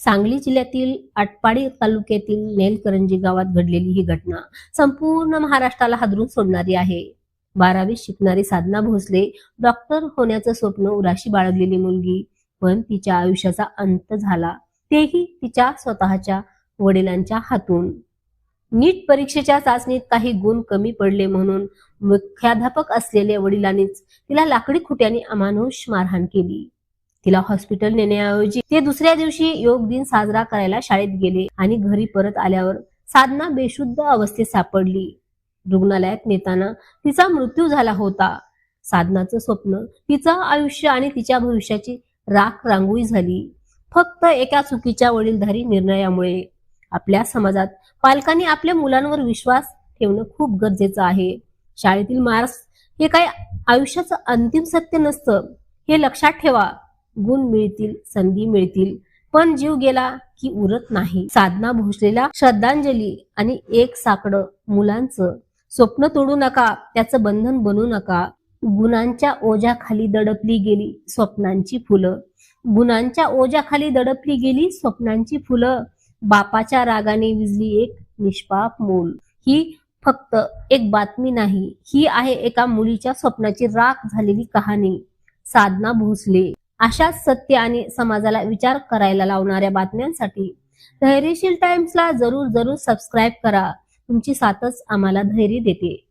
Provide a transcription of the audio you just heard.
सांगली जिल्ह्यातील आटपाडी तालुक्यातील नेलकरंजी गावात घडलेली ही घटना संपूर्ण महाराष्ट्राला हादरून सोडणारी आहे. बारावीत शिकणारी साधना भोसले डॉक्टर होण्याचं स्वप्न उराशी बाळगलेली मुलगी पण तिच्या आयुष्याचा अंत झाला. तेही तिच्या स्वतःच्या वडिलांच्या हातून. नीट परीक्षेच्या चाचणीत काही गुण कमी पडले म्हणून मुख्याध्यापक असलेल्या वडिलांनीच तिला लाकडी खुट्याने अमानुष मारहाण केली. तिला हॉस्पिटल नेण्याऐवजी ते दुसऱ्या दिवशी योग दिन साजरा करायला शाळेत गेले आणि घरी परत आल्यावर साधना बेशुद्ध अवस्थेत सापडली. रुग्णालयात नेताना तिचा मृत्यू झाला होता. साधनाचं स्वप्न तिचं आयुष्य आणि तिच्या भविष्याची राख रांगोळी झाली. फक्त एका चुकीच्या वडीलधारी निर्णयामुळे. आपल्या समाजात पालकांनी आपल्या मुलांवर विश्वास ठेवणं खूप गरजेचं आहे. शाळेतील मार्क्स हे काही आयुष्याचं अंतिम सत्य नसतं हे लक्षात ठेवा. गुण मिळतील संधी मिळतील. पण जीव गेला की उरत नाही. साधना भोसलेला श्रद्धांजली आणि एक साकड मुलांचं. स्वप्न तोडू नका त्याचं बंधन बनू नका. गुणांच्या ओझ्याखाली दडपली गेली स्वप्नांची फुलं. गुणांच्या ओझ्याखाली दडपली गेली स्वप्नांची फुलं. बापाच्या रागाने विजली एक निष्पाप मूल. ही फक्त एक बातमी नाही ही आहे एका मुलीच्या स्वप्नाची राख झालेली कहाणी. साधना भोसले. अशाच सत्य आणि समाजाला विचार करायला लावणाऱ्या बातम्यांसाठी धैर्यशील टाइम्सला जरूर जरूर सबस्क्राईब करा. तुमची साथच आम्हाला धैर्य देते.